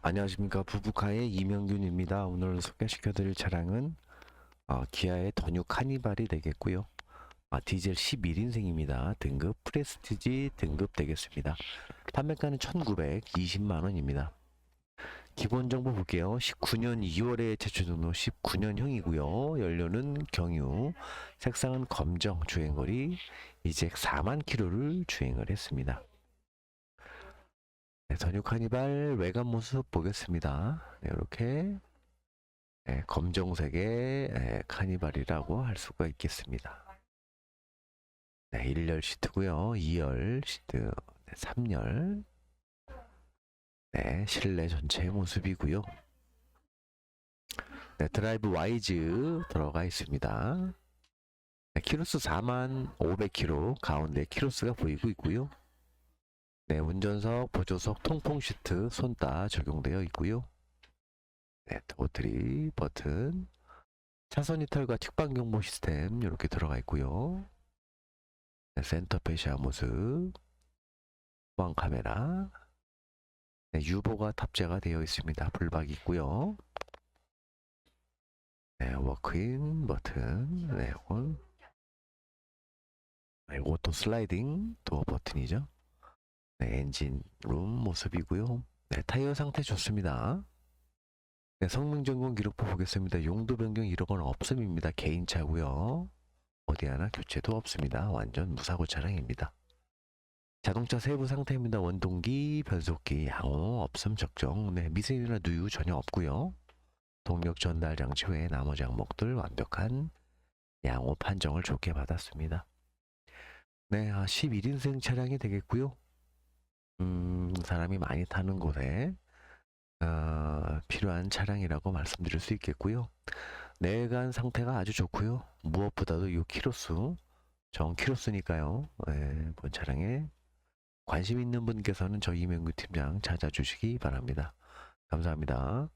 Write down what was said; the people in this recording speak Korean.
안녕하십니까 부부카의 이명균입니다. 오늘 소개시켜드릴 차량은 어, 기아의 더뉴 카니발이 되겠고요. 아, 디젤 11인승입니다. 등급 프레스티지 등급 되겠습니다. 판매가는 1,920만 원입니다. 기본 정보 볼게요. 19년 2월에 제출 등록 19년형이고요. 연료는 경유, 색상은 검정, 주행거리 이제 4만 킬로를 주행을 했습니다. 네, 전유 카니발 외관 모습 보겠습니다. 네, 이렇게 네, 검정색의 네, 카니발이라고 할 수가 있겠습니다. 네, 1열 시트고요. 2열 시트, 네, 3열. 네, 실내 전체 모습이고요. 네, 드라이브 와이즈 들어가 있습니다. 네, 키로수 4만 500km 가운데 키로수가 보이고 있고요. 네, 운전석, 보조석, 통풍 시트, 손따 적용되어 있고요. 네, 도트리 버튼, 차선 이탈과 측방 경보 시스템 이렇게 들어가 있고요. 네, 센터 페시아 모습, 후방 카메라, 네, 유보가 탑재가 되어 있습니다. 불박이 있고요. 네, 워크인 버튼, 네, 이건 네, 오토 슬라이딩 도어 버튼이죠. 네, 엔진 룸 모습이고요. 네, 타이어 상태 좋습니다. 네, 성능 점검 기록부 보겠습니다. 용도 변경 이런 없음입니다. 개인차고요. 어디 하나 교체도 없습니다. 완전 무사고 차량입니다. 자동차 세부 상태입니다. 원동기, 변속기, 양호, 없음 적정, 네, 미세이나 누유 전혀 없고요. 동력 전달 장치 외에 나머지 항목들 완벽한 양호 판정을 좋게 받았습니다. 네, 아, 11인승 차량이 되겠고요. 음, 사람이 많이 타는 곳에 어, 필요한 차량이라고 말씀드릴 수 있겠고요. 내관 상태가 아주 좋고요. 무엇보다도 이 키로수, 정 키로수니까요. 예, 본 차량에 관심 있는 분께서는 저희 이명규 팀장 찾아주시기 바랍니다. 감사합니다.